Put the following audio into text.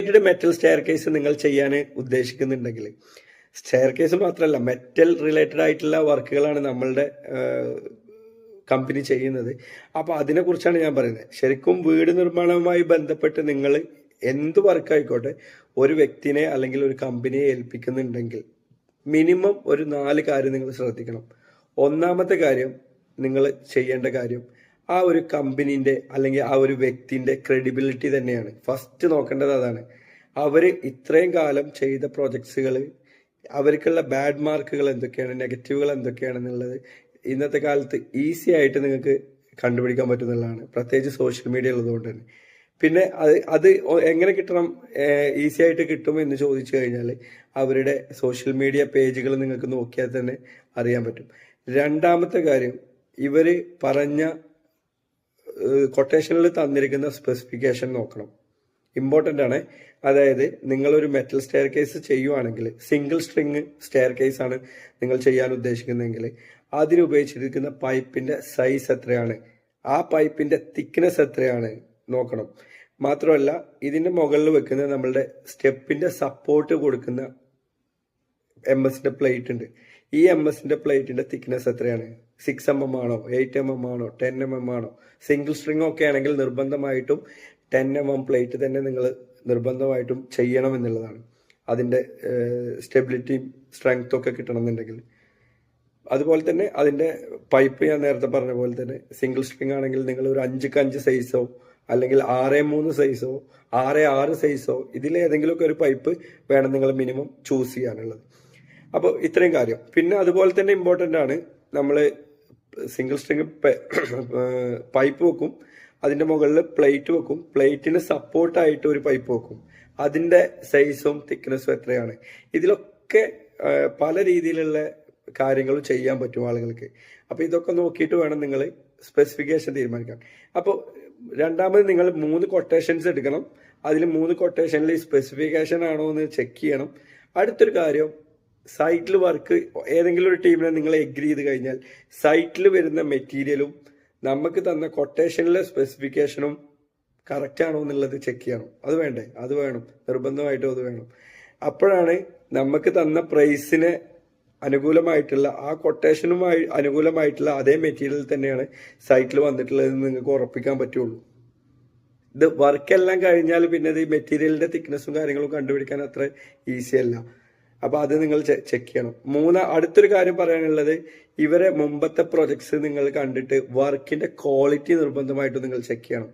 Metal stair case നിങ്ങൾ ചെയ്യാൻ ഉദ്ദേശിക്കുന്നുണ്ടെങ്കിൽ. സ്റ്റെയർ കേസ് മാത്രമല്ല മെറ്റൽ റിലേറ്റഡ് ആയിട്ടുള്ള വർക്കുകളാണ് നമ്മളുടെ കമ്പനി ചെയ്യുന്നത്. അപ്പോൾ അതിനെക്കുറിച്ചാണ് ഞാൻ പറയുന്നത്. ശരിക്കും വീട് നിർമ്മാണവുമായി ബന്ധപ്പെട്ട് നിങ്ങൾ എന്ത് വർക്കായിക്കോട്ടെ ഒരു വ്യക്തിനെ അല്ലെങ്കിൽ ഒരു കമ്പനിയെ ഏൽപ്പിക്കുന്നുണ്ടെങ്കിൽ മിനിമം ഒരു നാല് കാര്യം നിങ്ങൾ ശ്രദ്ധിക്കണം. ഒന്നാമത്തെ കാര്യം നിങ്ങൾ ചെയ്യേണ്ട കാര്യം ആ ഒരു കമ്പനീന്റെ അല്ലെങ്കിൽ ആ ഒരു വ്യക്തിന്റെ ക്രെഡിബിലിറ്റി തന്നെയാണ്. ഫസ്റ്റ് നോക്കേണ്ടത് അതാണ്. അവർ ഇത്രയും കാലം ചെയ്ത പ്രോജക്ട്സുകൾ അവർക്കുള്ള ബാഡ് മാർക്കുകൾ എന്തൊക്കെയാണ് നെഗറ്റീവുകൾ എന്തൊക്കെയാണെന്നുള്ളത് ഇന്നത്തെ കാലത്ത് ഈസി ആയിട്ട് നിങ്ങൾക്ക് കണ്ടുപിടിക്കാൻ പറ്റുന്നതാണ്. പ്രത്യേകിച്ച് സോഷ്യൽ മീഡിയ ഉള്ളതുകൊണ്ട് തന്നെ. പിന്നെ അത് അത് എങ്ങനെ കിട്ടണം ഈസി ആയിട്ട് കിട്ടും എന്ന് ചോദിച്ചു കഴിഞ്ഞാൽ അവരുടെ സോഷ്യൽ മീഡിയ പേജുകൾ നിങ്ങൾക്ക് നോക്കിയാൽ തന്നെ അറിയാൻ പറ്റും. രണ്ടാമത്തെ കാര്യം ഇവർ പറഞ്ഞ കൊട്ടേഷനിൽ തന്നിരിക്കുന്ന സ്പെസിഫിക്കേഷൻ നോക്കണം. ഇമ്പോർട്ടന്റ് ആണ്. അതായത് നിങ്ങളൊരു മെറ്റൽ സ്റ്റെയർ കേസ് ചെയ്യുവാണെങ്കിൽ സിംഗിൾ സ്ട്രിങ് സ്റ്റെയർ കേസ് ആണ് നിങ്ങൾ ചെയ്യാൻ ഉദ്ദേശിക്കുന്നതെങ്കിൽ അതിനുപയോഗിച്ചിരിക്കുന്ന പൈപ്പിന്റെ സൈസ് എത്രയാണ്? ആ പൈപ്പിന്റെ തിക്നെസ് എത്രയാണ്? നോക്കണം. മാത്രമല്ല ഇതിന്റെ മുകളിൽ വെക്കുന്ന നമ്മളുടെ സ്റ്റെപ്പിന്റെ സപ്പോർട്ട് കൊടുക്കുന്ന എം എസിന്റെ പ്ലേറ്റ് ഉണ്ട്. ഈ എം എസിന്റെ പ്ലേറ്റിന്റെ തിക്നെസ് എത്രയാണ്? സിക്സ് എം എം ആണോ? എയ്റ്റ് എം എം ആണോ? ടെൻ എം എം ആണോ? സിംഗിൾ സ്ട്രിംഗ് ഒക്കെ ആണെങ്കിൽ നിർബന്ധമായിട്ടും ടെൻ എം എം പ്ലേറ്റ് തന്നെ നിങ്ങൾ നിർബന്ധമായിട്ടും ചെയ്യണം എന്നുള്ളതാണ്. അതിന്റെ സ്റ്റെബിലിറ്റിയും സ്ട്രെങ്ത്തും ഒക്കെ കിട്ടണമെന്നുണ്ടെങ്കിൽ. അതുപോലെ തന്നെ അതിന്റെ പൈപ്പ് ഞാൻ നേരത്തെ പറഞ്ഞ പോലെ തന്നെ സിംഗിൾ സ്ട്രിങ് ആണെങ്കിൽ നിങ്ങൾ ഒരു അഞ്ചുക്ക് അഞ്ച് സൈസോ അല്ലെങ്കിൽ ആറ് മൂന്ന് സൈസോ ആറ് ആറ് സൈസോ ഇതിലേതെങ്കിലുമൊക്കെ ഒരു പൈപ്പ് വേണം നിങ്ങൾ മിനിമം ചൂസ് ചെയ്യാനുള്ളത്. അപ്പോൾ ഇത്രയും കാര്യം. പിന്നെ അതുപോലെ തന്നെ ഇമ്പോർട്ടന്റ് ആണ് നമ്മൾ സിംഗിൾ സ്ട്രിങ് പൈപ്പ് വെക്കും. അതിന്റെ മുകളിൽ പ്ലേറ്റ് വെക്കും. പ്ലേറ്റിന് സപ്പോർട്ടായിട്ട് ഒരു പൈപ്പ് വെക്കും. അതിന്റെ സൈസും തിക്നെസ്സും എത്രയാണ്? ഇതിലൊക്കെ പല രീതിയിലുള്ള കാര്യങ്ങൾ ചെയ്യാൻ പറ്റും ആളുകൾക്ക്. അപ്പോൾ ഇതൊക്കെ നോക്കിയിട്ട് വേണം നിങ്ങൾ സ്പെസിഫിക്കേഷൻ തീരുമാനിക്കാൻ. അപ്പോൾ രണ്ടാമത് നിങ്ങൾ മൂന്ന് കൊട്ടേഷൻസ് എടുക്കണം. അതിൽ മൂന്ന് കൊട്ടേഷനിൽ സ്പെസിഫിക്കേഷൻ ആണോ എന്ന് ചെക്ക് ചെയ്യണം. അടുത്തൊരു കാര്യം സൈറ്റിൽ വർക്ക് ഏതെങ്കിലും ഒരു ടീമിനെ നിങ്ങൾ എഗ്രി ചെയ്ത് കഴിഞ്ഞാൽ സൈറ്റിൽ വരുന്ന മെറ്റീരിയലും നമുക്ക് തന്ന കൊട്ടേഷനിലെ സ്പെസിഫിക്കേഷനും കറക്റ്റ് ആണോ എന്നുള്ളത് ചെക്ക് ചെയ്യണം. അത് വേണ്ടേ? അത് വേണം. നിർബന്ധമായിട്ടും അത് വേണം. അപ്പോഴാണ് നമുക്ക് തന്ന പ്രൈസിന് അനുകൂലമായിട്ടുള്ള ആ കൊട്ടേഷനുമായി അനുകൂലമായിട്ടുള്ള അതേ മെറ്റീരിയൽ തന്നെയാണ് സൈറ്റിൽ വന്നിട്ടുള്ളതെന്ന് നിങ്ങൾക്ക് ഉറപ്പിക്കാൻ പറ്റുള്ളൂ. ഇത് വർക്കെല്ലാം കഴിഞ്ഞാൽ പിന്നെ ഈ മെറ്റീരിയലിന്റെ തിക്നെസ്സും കാര്യങ്ങളും കണ്ടുപിടിക്കാൻ അത്ര ഈസി അല്ല. അപ്പൊ അത് നിങ്ങൾ ചെക്ക് ചെയ്യണം. മൂന്ന് അടുത്തൊരു കാര്യം പറയാനുള്ളത് ഇവരെ മുമ്പത്തെ പ്രൊജക്ട്സ് നിങ്ങൾ കണ്ടിട്ട് വർക്കിന്റെ ക്വാളിറ്റി നിർബന്ധമായിട്ട് നിങ്ങൾ ചെക്ക് ചെയ്യണം.